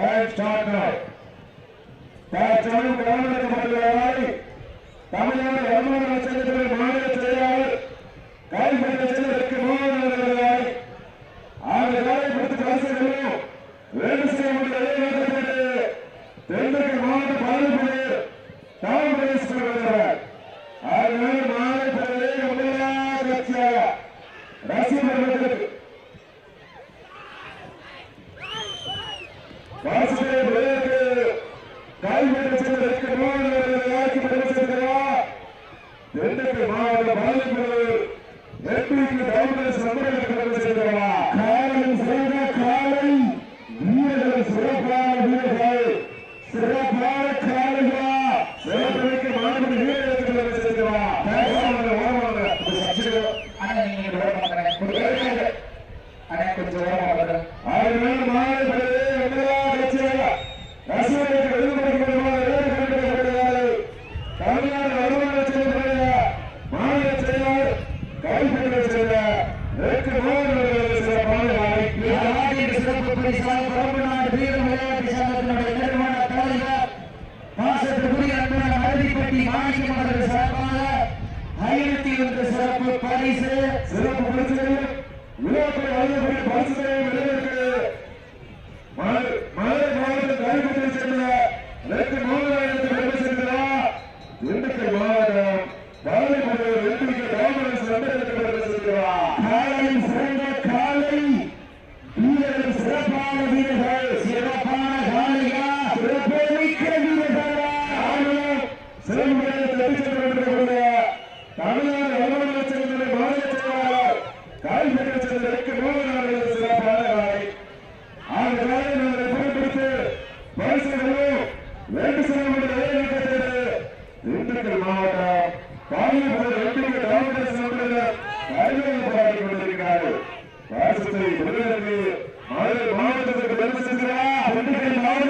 Match timeout. Match time. Goal the Malay. Tamil Nadu. Goal the Malay. Goal the Malay. Goal the Malay. மாவட்ட பதினைந்து எட்டு ஐம்பது சந்தேகங்களை செய்தவர்களா போட்டி சாலை கோவில் நாடு வீரம் விளையாட்டு சங்கத்தினுடைய நிறுவன தலைவர் பாசத்துக்குரிய அன்பன மருதிப்பட்டி மாணிக்கம் அவர்கள் சிறப்பாக ஐநூத்தி ஒன்று சிறப்பு பரிசு. மாநில செயலாளர் கால்பெற்ற செல்வதற்கு நூறு நாடுகள் சிறப்பான காலை ஆறு காலை நாங்கள் புறப்படுத்து பரிசுகளும் வேண்டு செல்வங்களுடைய அதே நோக்கத்தோடு மாவட்டத்திற்கு பரிசு செல்கிறார்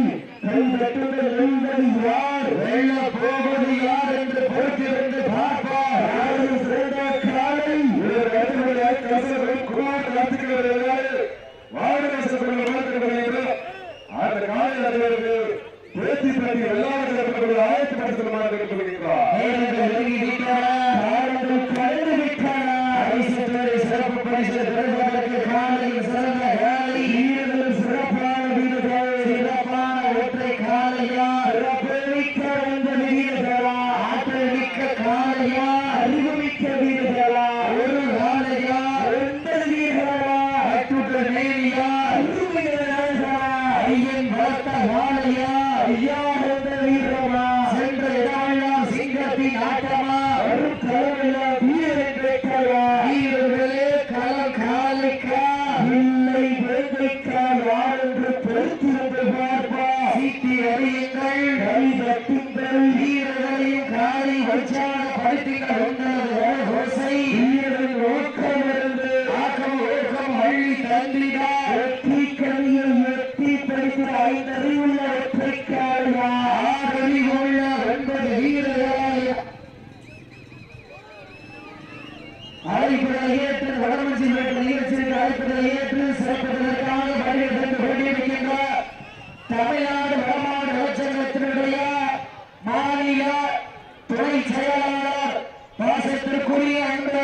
துணை செயலாளர் பாசத்திற்குரிய அன்பு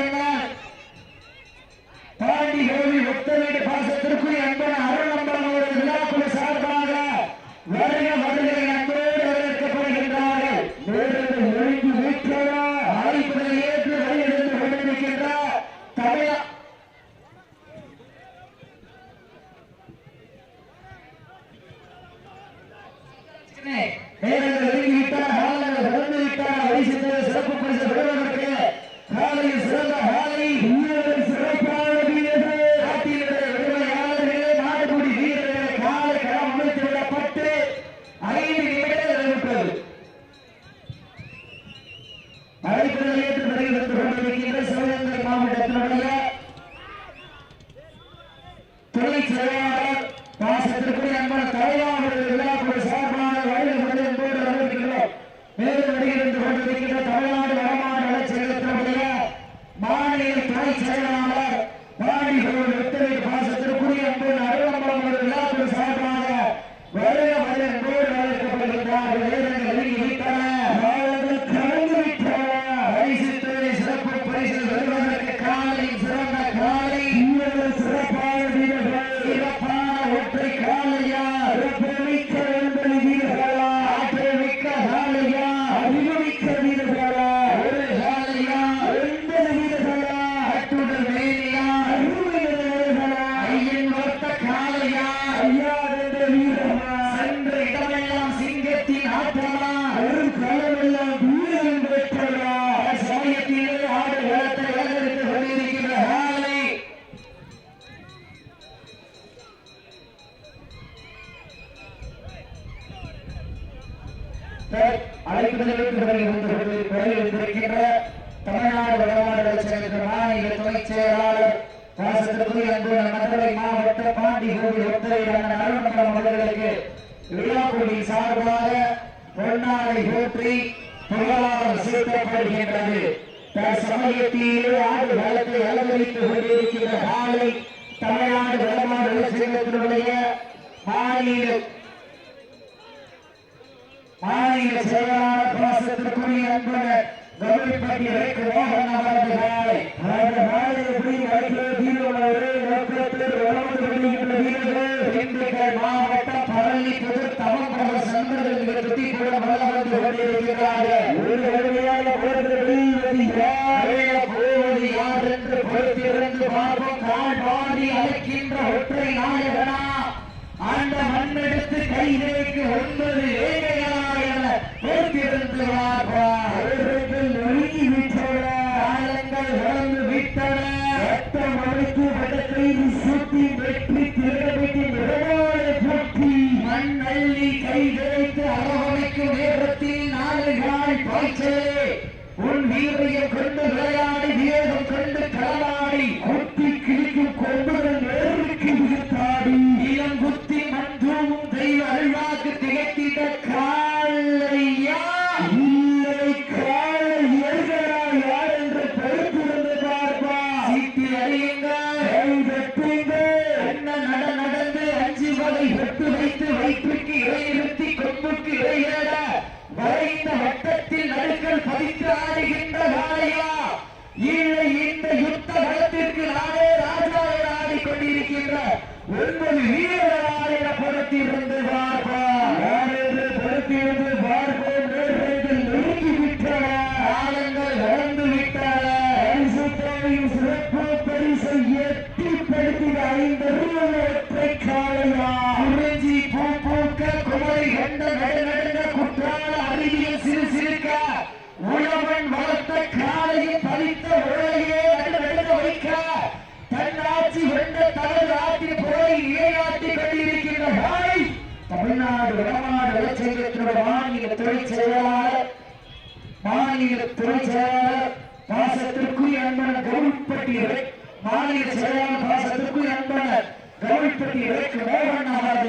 அழைப்பிடுகின்ற தமிழ்நாடு வடமாடுகள் சங்கத்தின் மாநில துணைச் செயலாளர் வாசத்திற்குரிய அன்பு மதுரை மாவட்ட பாண்டி கோவில் ஒத்துழைப்பு நலமன்றம் அவர்களுக்கு விழாக்குடி சார்பாக பொன்னாடை போற்றி புகழாரம் செலுத்தப்படுகின்றது தற்சமயத்திலே ஆண்டு காலத்தை அலங்கரித்துக் கொண்டிருக்கின்ற காலை தமிழ்நாடு வடமாடுகள் சங்கத்தினுடைய மாநில மாநில செயலாளர் பாசத்திற்குரிய அன்புடன் கவனிப்பட்டி இறைக்கு மோகன் அவரது காலை அவரது காலை எப்படி வடிவில் தீர்வுள்ள ஒரே நோக்கத்தில் உழவு விடுகின்ற வீரர்கள் திண்டுக்கல் மாவட்டம் பழனி புதர் தவம் பல சந்தர்கள் சுற்றி கூட வளர்ந்து கொண்டிருக்கிறார்கள். ஒரு கடுமையான போரில் வெளிவதி யார்? போவது அந்த மண்ணெடுத்து கைதேக்கு ஒன்பது வேலையா செல்லுவார் நெருங்கி விட்டோட காலங்கள் வளர்ந்து விட்டன ரத்த மலைக்கு வெற்றி திரு மாநில துறை செயலாளர் மாநில துறை செயலாளர் பாசத்திற்குரிய அன்பன கவுல்பட்டியவரை மாநில செயலாளர் பாசத்திற்குரிய அன்பன கவுல்பட்டியவரைக்கு மோகன் ஆகாத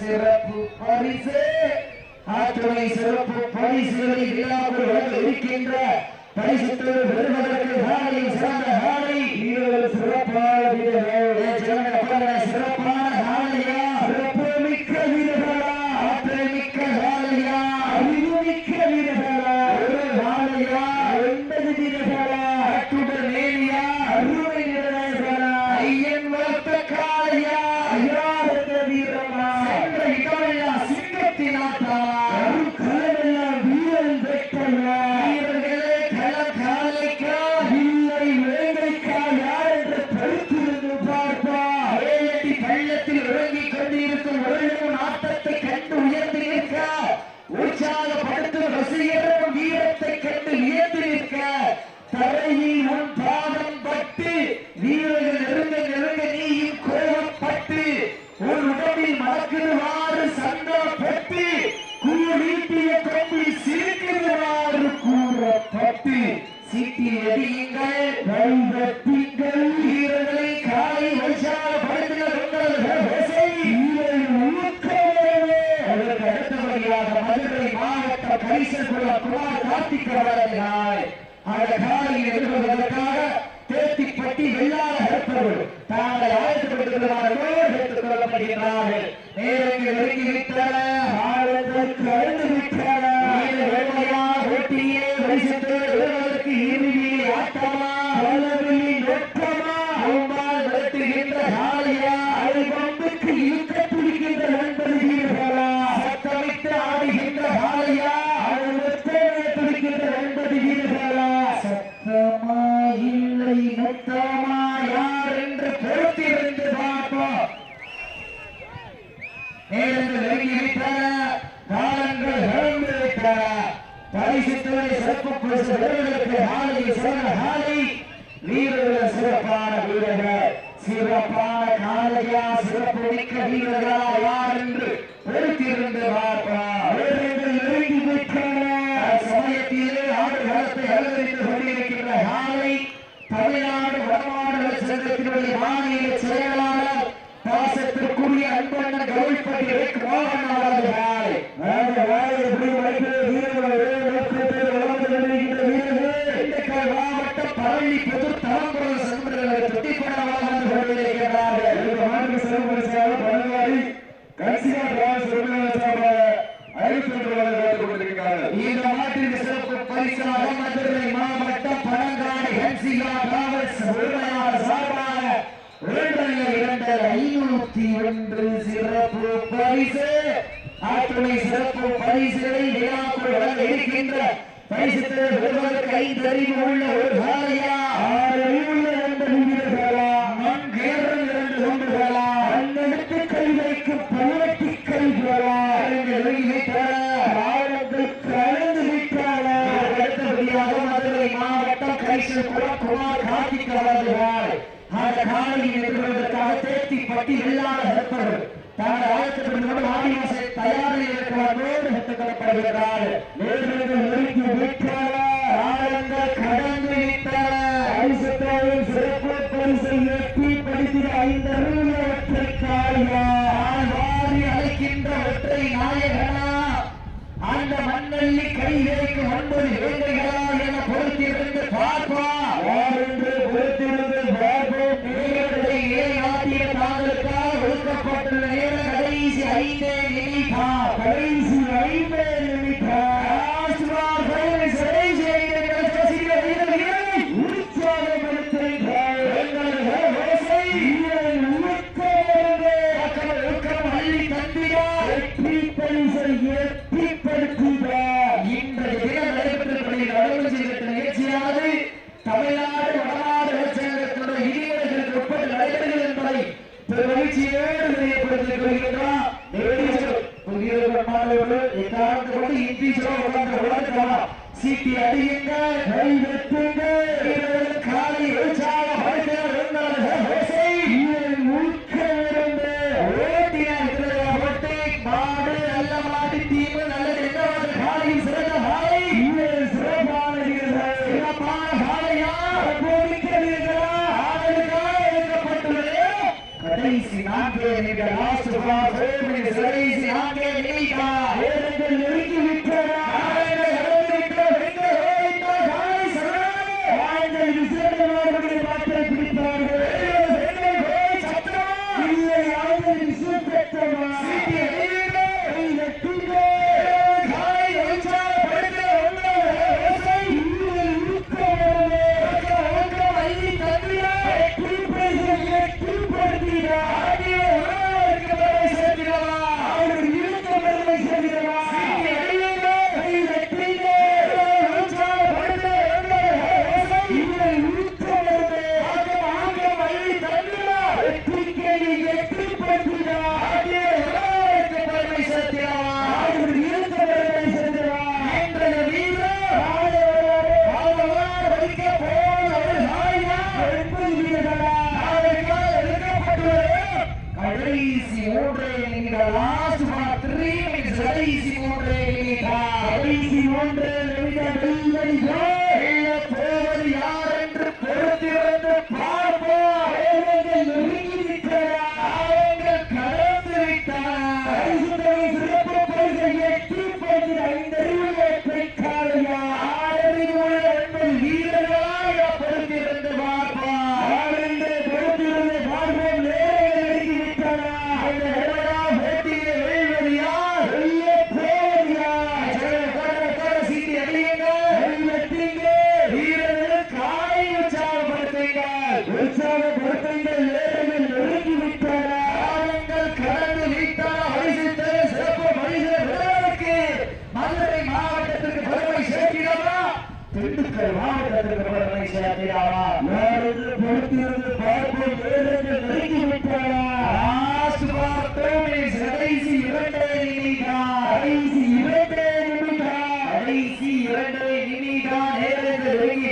சிறப்பு பரிசு ஆற்றுமை சிறப்பு பரிசுகளை விழாவில் இருக்கின்ற பரிசுத்தோடு பெறுவதற்கு சிறந்த சிறப்பு கரிசக்குள்ள குமார் கார்த்திக் அவர்கள் அவரது காலையில் எதிர்கொள்வதற்காக தேத்திப்பட்டி வெள்ளாள கருத்தவர்கள் தாங்கள் ஆயத்தப்பட்டிருக்கிறார்கள் நேரங்கள் நெருங்கி வைத்தன ஆழத்திற்கு அழுந்து நேரங்கள் நெருங்கிவிட்டன காலங்கள் நடந்துவிட்டன பரிசுத்துறை சிறப்பு பரிசு வீரர்களுக்கு ஆலையில் சிறந்த சிறப்பான வீரர்கள் சிறப்பான காலையா சிறப்பு மிக்க வீரர்களா யார் என்று பொறுத்திருந்து பார்ப்பார் வேலை கட்டி இல்லாத ஹெல்ப்பர்கள். தங்கள் ஆயத்திற்கு ஆதிவாசை தயாரில் இருக்கிறோடு ஹெல்ப் கொள்ளப்படுகிறார் நேர்களுக்கு நெருங்கி வீட்டாள ஆளுங்கள் கடந்து விட்டாள ஐசத்தாவின் சிறப்பு பரிசு எட்டி படித்திட ஐந்து அருளத்திற்காயா வாரி அழைக்கின்ற ஒற்றை நாயகனா? அந்த மண்ணள்ளி கைகளுக்கு ஒன்பது இளைஞர்களா மகிழ்ச்சியோடு தெரியப்படுத்திக் கொள்கின்றோம் இந்தி சிவ சிட்டி அடியுங்கள் கை வெட்டுங்கள் நேரங்கள் நெருங்கி விட்டன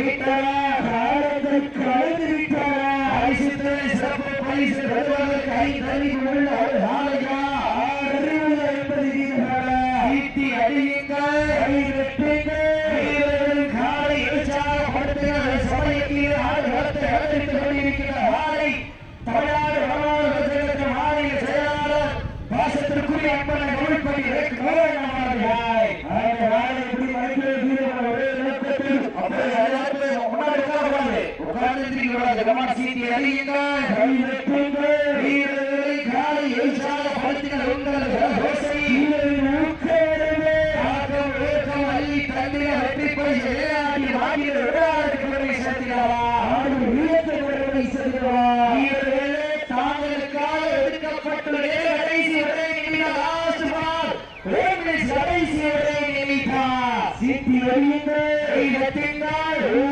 நேரங்கள் அறியுங்கள்